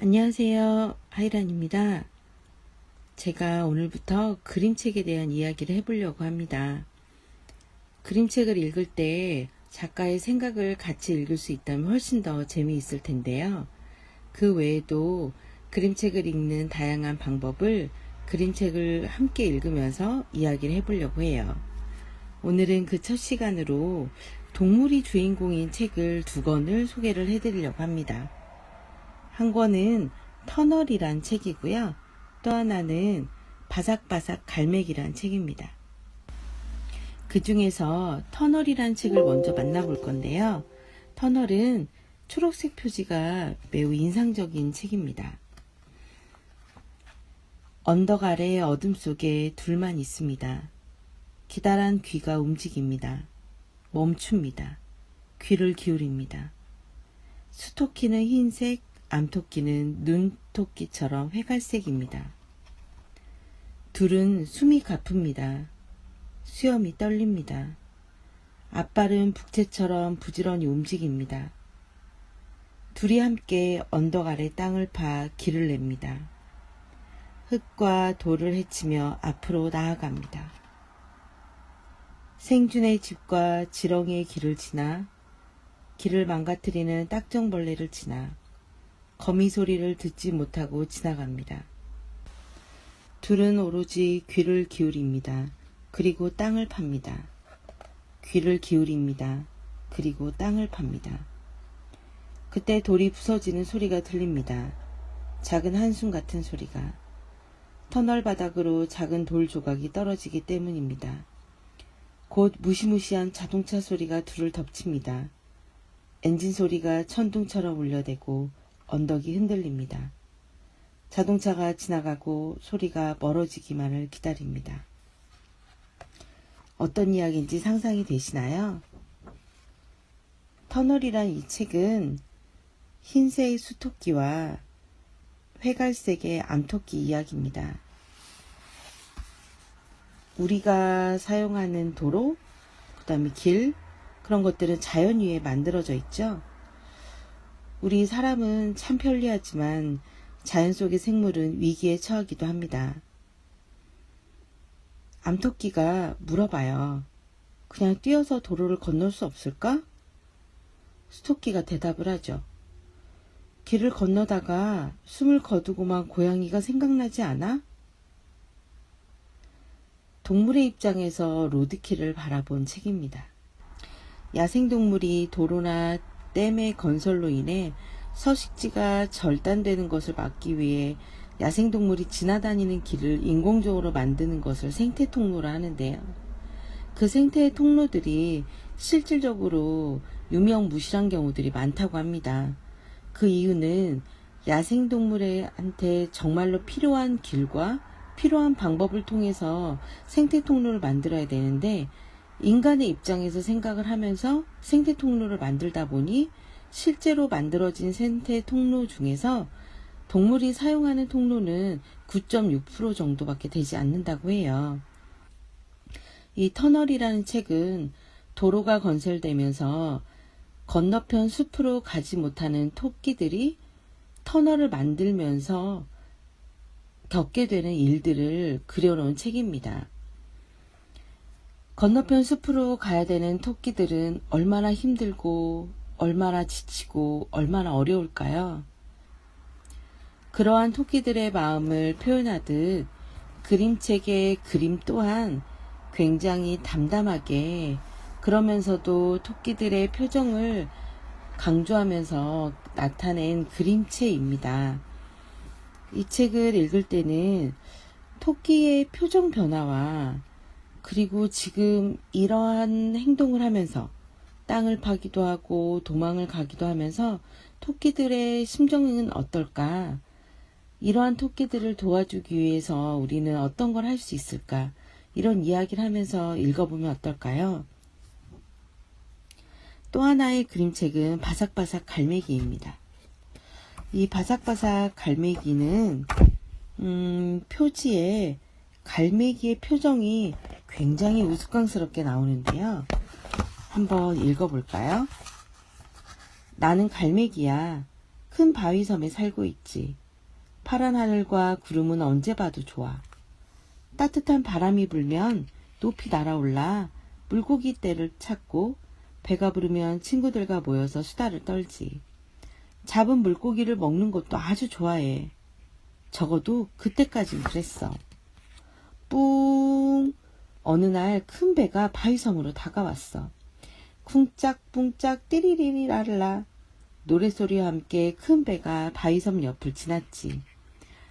안녕하세요. 하이란입니다. 제가 오늘부터 그림책에 대한 이야기를 해보려고 합니다. 그림책을 읽을 때 작가의 생각을 같이 읽을 수 있다면 훨씬 더 재미있을 텐데요. 그 외에도 그림책을 읽는 다양한 방법을 그림책을 함께 읽으면서 이야기를 해보려고 해요. 오늘은 그 첫 시간으로 동물이 주인공인 책을 두 권을 소개를 해드리려고 합니다. 한 권은 터널이란 책이고요. 또 하나는 바삭바삭 갈매기란 책입니다. 그 중에서 터널이란 책을 먼저 만나볼 건데요. 터널은 초록색 표지가 매우 인상적인 책입니다. 언덕 아래 어둠 속에 둘만 있습니다. 기다란 귀가 움직입니다. 멈춥니다. 귀를 기울입니다. 수토끼는 흰색, 암토끼는 눈토끼처럼 회갈색입니다. 둘은 숨이 가쁩니다. 수염이 떨립니다. 앞발은 북채처럼 부지런히 움직입니다. 둘이 함께 언덕 아래 땅을 파 길을 냅니다. 흙과 돌을 헤치며 앞으로 나아갑니다. 생준의 집과 지렁이의 길을 지나 길을 망가뜨리는 딱정벌레를 지나 거미 소리를 듣지 못하고 지나갑니다. 둘은 오로지 귀를 기울입니다. 그리고 땅을 팝니다. 귀를 기울입니다. 그리고 땅을 팝니다. 그때 돌이 부서지는 소리가 들립니다. 작은 한숨 같은 소리가. 터널 바닥으로 작은 돌 조각이 떨어지기 때문입니다. 곧 무시무시한 자동차 소리가 둘을 덮칩니다. 엔진 소리가 천둥처럼 울려대고 언덕이 흔들립니다. 자동차가 지나가고 소리가 멀어지기만을 기다립니다. 어떤 이야기인지 상상이 되시나요? 터널이란 이 책은 흰색 수토끼와 회갈색의 암토끼 이야기입니다. 우리가 사용하는 도로, 그 다음에 길, 그런 것들은 자연 위에 만들어져 있죠. 우리 사람은 참 편리하지만 자연 속의 생물은 위기에 처하기도 합니다. 암토끼가 물어봐요. 그냥 뛰어서 도로를 건널 수 없을까? 수토끼가 대답을 하죠. 길을 건너다가 숨을 거두고만 고양이가 생각나지 않아? 동물의 입장에서 로드킬을 바라본 책입니다. 야생동물이 도로나 댐의 건설로 인해 서식지가 절단되는 것을 막기 위해 야생동물이 지나다니는 길을 인공적으로 만드는 것을 생태 통로라 하는데요. 그 생태 통로들이 실질적으로 유명 무실한 경우들이 많다고 합니다. 그 이유는 야생동물한테 정말로 필요한 길과 필요한 방법을 통해서 생태 통로를 만들어야 되는데 인간의 입장에서 생각을 하면서 생태 통로를 만들다 보니 실제로 만들어진 생태 통로 중에서 동물이 사용하는 통로는 9.6% 정도밖에 되지 않는다고 해요. 이 터널이라는 책은 도로가 건설되면서 건너편 숲으로 가지 못하는 토끼들이 터널을 만들면서 겪게 되는 일들을 그려놓은 책입니다. 건너편 숲으로 가야 되는 토끼들은 얼마나 힘들고 얼마나 지치고 얼마나 어려울까요? 그러한 토끼들의 마음을 표현하듯 그림책의 그림 또한 굉장히 담담하게 그러면서도 토끼들의 표정을 강조하면서 나타낸 그림체입니다. 이 책을 읽을 때는 토끼의 표정 변화와 그리고 지금 이러한 행동을 하면서 땅을 파기도 하고 도망을 가기도 하면서 토끼들의 심정은 어떨까? 이러한 토끼들을 도와주기 위해서 우리는 어떤 걸 할 수 있을까? 이런 이야기를 하면서 읽어보면 어떨까요? 또 하나의 그림책은 바삭바삭 갈매기입니다. 이 바삭바삭 갈매기는 음, 표지에 갈매기의 표정이 굉장히 우스꽝스럽게 나오는데요. 한번 읽어볼까요? 나는 갈매기야. 큰 바위섬에 살고 있지. 파란 하늘과 구름은 언제 봐도 좋아. 따뜻한 바람이 불면 높이 날아올라 물고기 떼를 찾고 배가 부르면 친구들과 모여서 수다를 떨지. 잡은 물고기를 먹는 것도 아주 좋아해. 적어도 그때까진 그랬어. 뿡! 어느 날 큰 배가 바위섬으로 다가왔어. 쿵짝뿡짝 띠리리리라라 노래소리와 함께 큰 배가 바위섬 옆을 지났지.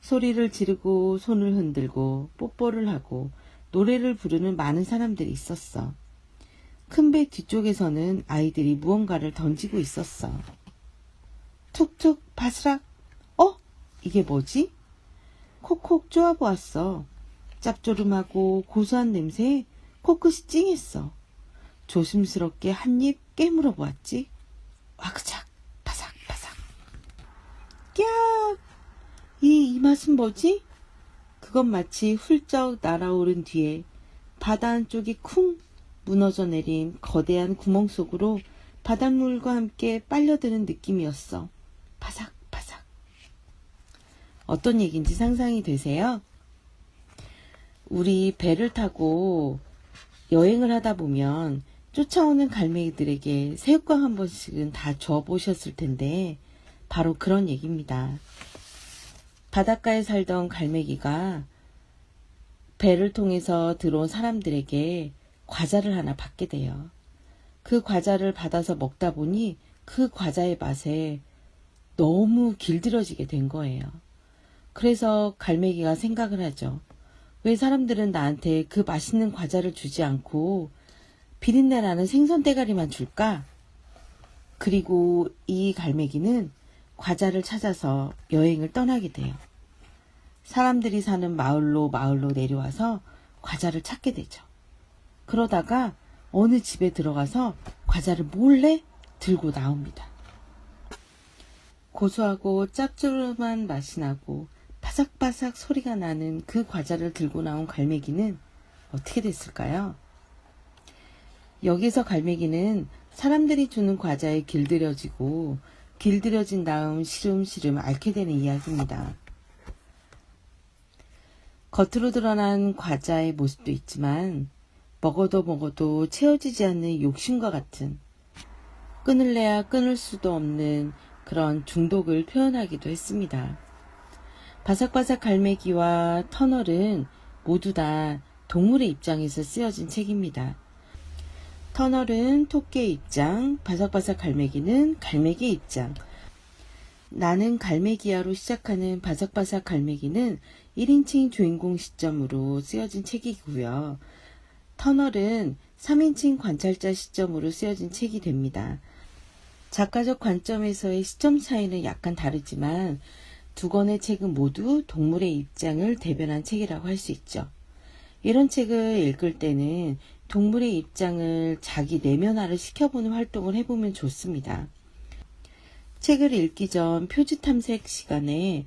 소리를 지르고 손을 흔들고 뽀뽀를 하고 노래를 부르는 많은 사람들이 있었어. 큰 배 뒤쪽에서는 아이들이 무언가를 던지고 있었어. 툭툭 바스락. 어? 이게 뭐지? 콕콕 쪼아보았어. 짭조름하고 고소한 냄새에 코끝이 찡했어. 조심스럽게 한 입 깨물어 보았지. 와그작 바삭 바삭. 꺄! 이, 이 맛은 뭐지? 그건 마치 훌쩍 날아오른 뒤에 바다 한쪽이 쿵 무너져 내린 거대한 구멍 속으로 바닷물과 함께 빨려드는 느낌이었어. 바삭 바삭. 어떤 얘기인지 상상이 되세요? 우리 배를 타고 여행을 하다 보면 쫓아오는 갈매기들에게 새우깡 한 번씩은 다 줘보셨을 텐데 바로 그런 얘기입니다. 바닷가에 살던 갈매기가 배를 통해서 들어온 사람들에게 과자를 하나 받게 돼요. 그 과자를 받아서 먹다 보니 그 과자의 맛에 너무 길들여지게 된 거예요. 그래서 갈매기가 생각을 하죠. 왜 사람들은 나한테 그 맛있는 과자를 주지 않고 비린내나는 생선 대가리만 줄까? 그리고 이 갈매기는 과자를 찾아서 여행을 떠나게 돼요. 사람들이 사는 마을로 마을로 내려와서 과자를 찾게 되죠. 그러다가 어느 집에 들어가서 과자를 몰래 들고 나옵니다. 고소하고 짭조름한 맛이 나고 바삭바삭 소리가 나는 그 과자를 들고 나온 갈매기는 어떻게 됐을까요? 여기서 갈매기는 사람들이 주는 과자에 길들여지고 길들여진 다음 시름시름 앓게 되는 이야기입니다. 겉으로 드러난 과자의 모습도 있지만 먹어도 먹어도 채워지지 않는 욕심과 같은 끊을래야 끊을 수도 없는 그런 중독을 표현하기도 했습니다. 바삭바삭 갈매기와 터널은 모두 다 동물의 입장에서 쓰여진 책입니다. 터널은 토끼의 입장, 바삭바삭 갈매기는 갈매기의 입장. 나는 갈매기야로 시작하는 바삭바삭 갈매기는 1인칭 주인공 시점으로 쓰여진 책이고요. 터널은 3인칭 관찰자 시점으로 쓰여진 책이 됩니다. 작가적 관점에서의 시점 차이는 약간 다르지만 두 권의 책은 모두 동물의 입장을 대변한 책이라고 할 수 있죠. 이런 책을 읽을 때는 동물의 입장을 자기 내면화를 시켜보는 활동을 해보면 좋습니다. 책을 읽기 전 표지 탐색 시간에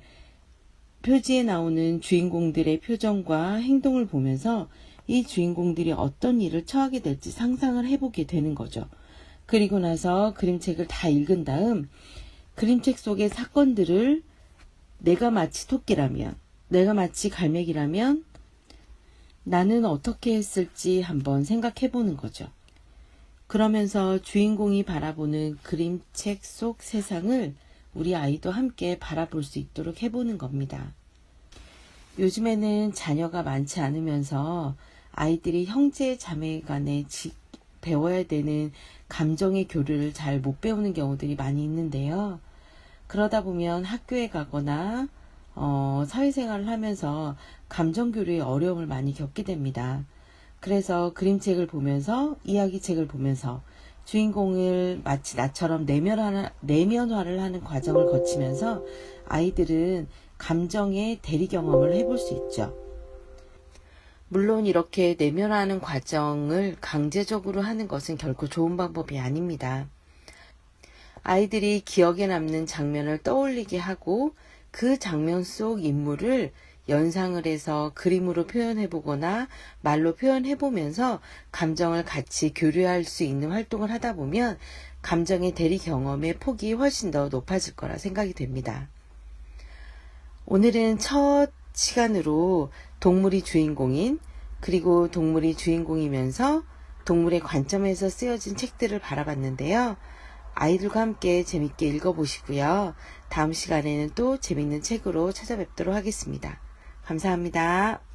표지에 나오는 주인공들의 표정과 행동을 보면서 이 주인공들이 어떤 일을 처하게 될지 상상을 해보게 되는 거죠. 그리고 나서 그림책을 다 읽은 다음 그림책 속의 사건들을 내가 마치 토끼라면, 내가 마치 갈매기라면 나는 어떻게 했을지 한번 생각해 보는 거죠. 그러면서 주인공이 바라보는 그림책 속 세상을 우리 아이도 함께 바라볼 수 있도록 해보는 겁니다. 요즘에는 자녀가 많지 않으면서 아이들이 형제 자매 간에 지, 배워야 되는 감정의 교류를 잘 못 배우는 경우들이 많이 있는데요. 그러다 보면 학교에 가거나 어, 사회생활을 하면서 감정교류의 어려움을 많이 겪게 됩니다. 그래서 그림책을 보면서 이야기책을 보면서 주인공을 마치 나처럼 내면화를, 내면화를 하는 과정을 거치면서 아이들은 감정의 대리 경험을 해볼 수 있죠. 물론 이렇게 내면화하는 과정을 강제적으로 하는 것은 결코 좋은 방법이 아닙니다. 아이들이 기억에 남는 장면을 떠올리게 하고 그 장면 속 인물을 연상을 해서 그림으로 표현해 보거나 말로 표현해 보면서 감정을 같이 교류할 수 있는 활동을 하다 보면 감정의 대리 경험의 폭이 훨씬 더 높아질 거라 생각이 됩니다. 오늘은 첫 시간으로 동물이 주인공인 그리고 동물이 주인공이면서 동물의 관점에서 쓰여진 책들을 바라봤는데요. 아이들과 함께 재밌게 읽어보시고요. 다음 시간에는 또 재밌는 책으로 찾아뵙도록 하겠습니다. 감사합니다.